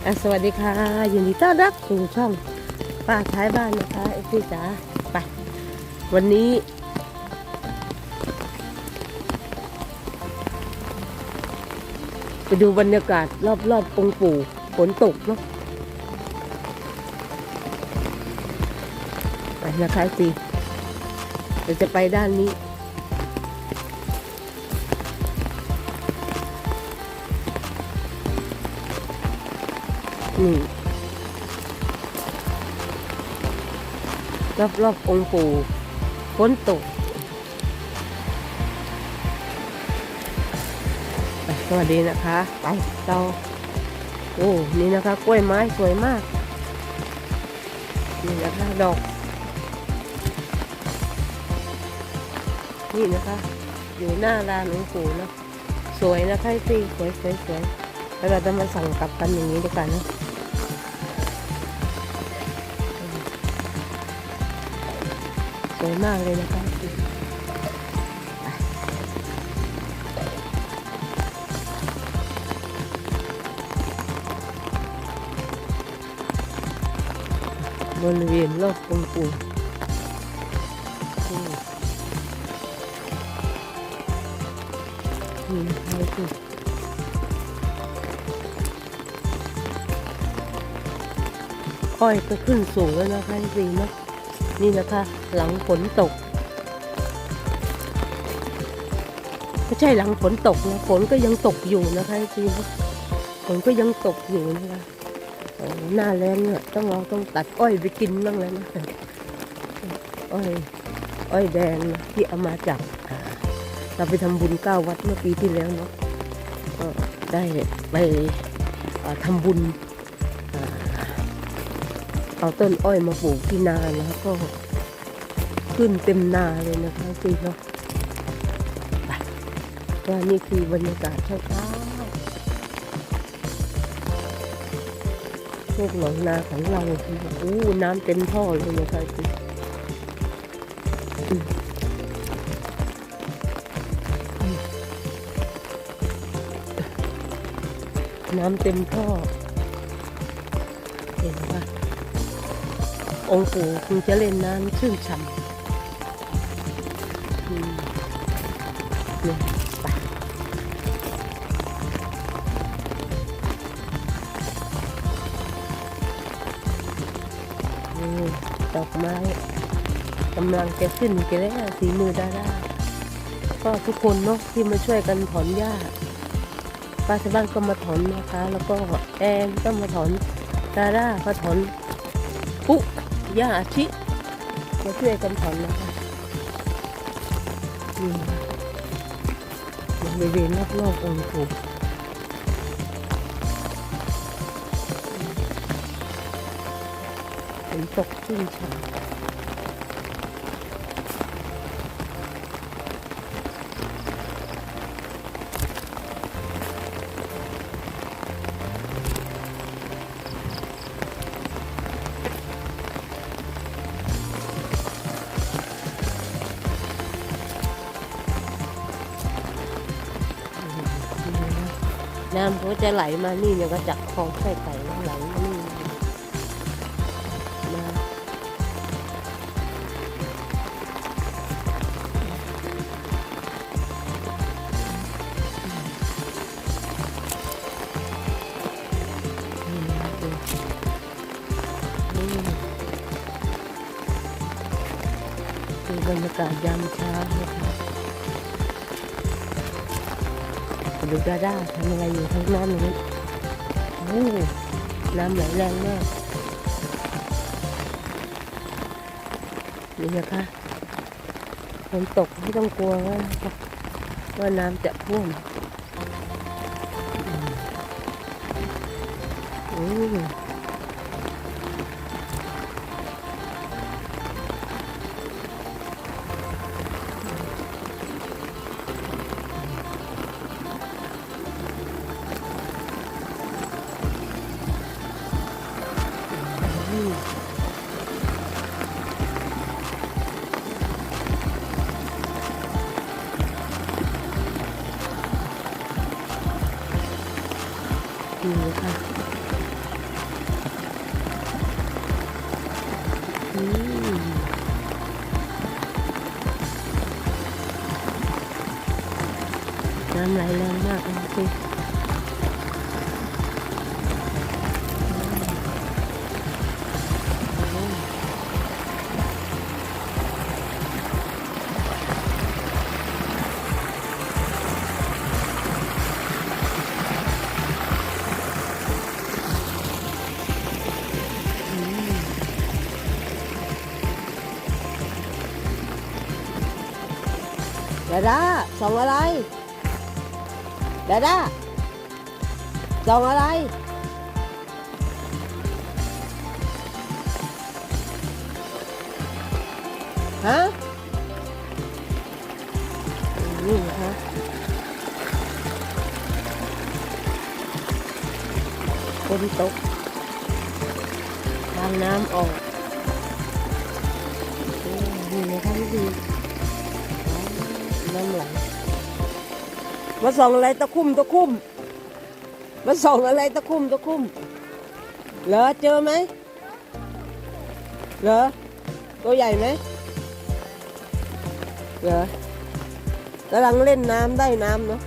สวัสดีค่ะยินดีต้อนรับสู่ช่องป้าท้ายบ้านนะคะเอฟซีจ๋าไปวันนี้ ไปดูบรรยากาศรอบๆองค์ปู่ฝนตกเนาะไปนะคะสิเดี๋ยวจะไปด้านนี้ นี่รอบรอบๆองค์ปู่ฝนตกไปสวัสดีนะคะ ไปเราโอ้ นี่นะคะ กล้วยไม้สวยมาก นี่นะคะ ดอก นี่นะคะ อยู่หน้าลานองค์ปู่นะ สวยนะคะพี่สวยสวยสวยแล้วเราจะมาสั่งกลับกันอย่างนี้ดีกว่านะ สวยมากเลยนะคะบริเวณรอบองค์ปู่นี่นะคะคืออ้อยก็ขึ้นสูงแล้วนะคะสีเนาะ นี่นะคะ หลังฝนตกไม่ใช่หลังฝนตกนะฝนก็ยังตกอยู่นะคะจริงฝนก็ยังตกอยู่นะคะหน้าแรงเนี่ยต้องเราต้องตัดอ้อยไปกินบ้างแล้วนะอ้อยอ้อยแดงนที่เอามาจากเราไปทำบุญเก้าวัดเมื่อปีที่แล้วเนาะก็ได้ไปอ่าทำบุญ เอาต้นอ้อยมาปลูกที่นาแล้วก็ขึ้นเต็มนาเลยนะคะคือเนาะไปว่านี่คือบรรยากาศเช้าๆพวกหนองนาของเราคืออู้น้ำเต็มท่อเลยนะคะคือน้ำเต็มท่อ เห็นปะ องค์ปู่คงจะเล่นน้ำชื่นฉ่ำอืมนี่ไปนี่ดอกไม้กำลังจะขึ้นกันแล้วสีมือดาราก็ทุกคนเนาะที่มาช่วยกันถอนหญ้าป้าชาวบ้านก็มาถอนนะคะ แล้วก็แอนก็มาถอนดาราก็ถอนปุ๊ ย่าอาทิมาช่วยกันถอนนะคะนี่บริเวณรอบๆองค์ปู่ฝนตกชุ่มฉ่ำ น้ำเขาจะไหลมานี่เนี่ยก็จากคลองไส้ไก่ไหลมานี่มานี่คือบรรยากาศยามเช้านะคะ ดูดาด้าทำอะไรอยู่ทั้งน้ำอย่างนี้โอ้น้ำไหลแรงมากนี่นะคะฝนตกไม่ต้องกลัวว่าว่าน้ำจะท่วมอืมอื น้ำไหลแรงมากนะสิดาดาส่องอะไร ดาดาส่องอะไร ฮะนี่นะคะฝนตกทางน้ำออกโอ้นี่นะคะพี่ดีน้ำไหล มาส่องอะไรตะคุ่มตะคุ่มมาส่องอะไรตะคุ่มตะคุ่มเหรอเจอไหมเหรอตัวใหญ่ไหมเหรอกำลังเล่นน้ำได้น้ำเนาะ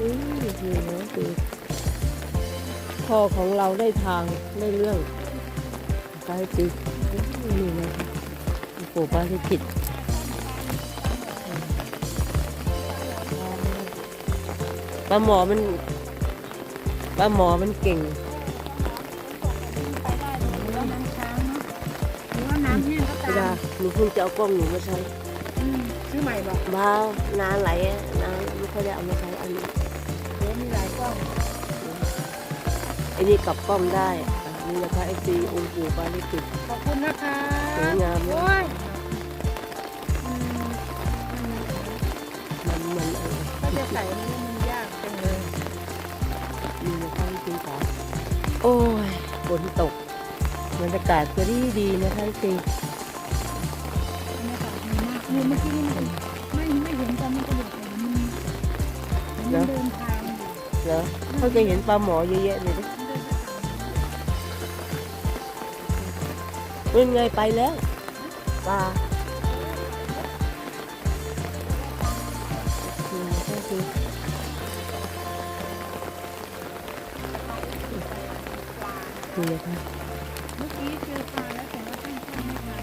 อืมนี่นะคือพ่อของเราได้ทางได้เรื่องไปจีนี่นะปู่ปาริจิต ปลาหมอมันปลาหมอมันเก่งไปได้เลยหรือว่าน้ำค้างเนาะหรือว่าน้ำแห้งก็เวตาลามหนูเพิ่งจะเอากล้องหนูมาใช้อืมซื้อใหม่บอกบ้านานไหลอะนานไม่ค่อยได้เอามาใช้อันนี้เดี๋ยวมีหลายกล้องไอ้นี่กลับกล้องได้อะนี่นะคะไอซีองค์ปู่ปาริจิต ขอบคุณนะคะสวยงามโอ้ยอืมมันมันเออก็จะใส่มัน โอ้ยฝนตกบรรยากาศก็ดีดีนะคะไอซีบรรยากาศดีมากนี่เมื่อกี้นี่มันไม่ไม่เห็นตอนมันกระโดดแต่มันมันเดินทางอยู่เหรอเขาจะเห็นปลาหมอเยอะแยะเลยดิเป็นไงไปแล้วปลานี่นะคะคือ นี่นะคะเมื่อกี้เจอปลาแล้วแต่ว่าท่านท่านไม่ทัน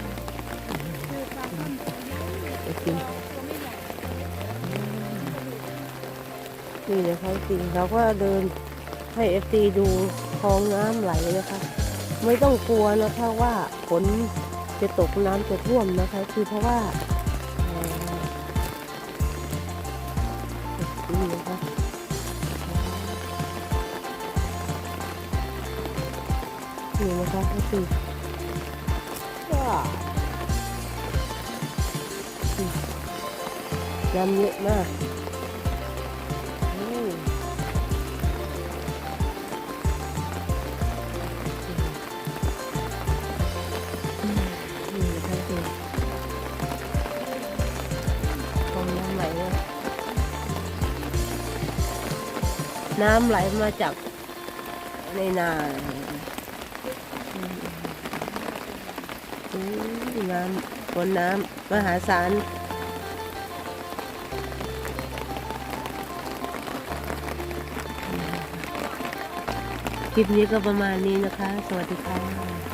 เจอปลาท่านตัวใหญ่ไอซีตัวไม่ใหญ่นี่นะคะจริงเราก็เดินให้เอฟซีดูคลองน้ำไหลนะคะ ไม่ต้องกลัวนะคะว่าฝนจะตกน้ำจะท่วมนะคะ คือเพราะว่า นี่นะคะเอฟซีว้าวน้ำเยอะมากอืมนี่นะคะคือคลองน้ำไหลนะน้ำไหลมาจากในนาอืมอืม น้ำฝนน้ำมหาศาลคลิปนี้ก็ประมาณนี้นะคะ สวัสดีค่ะ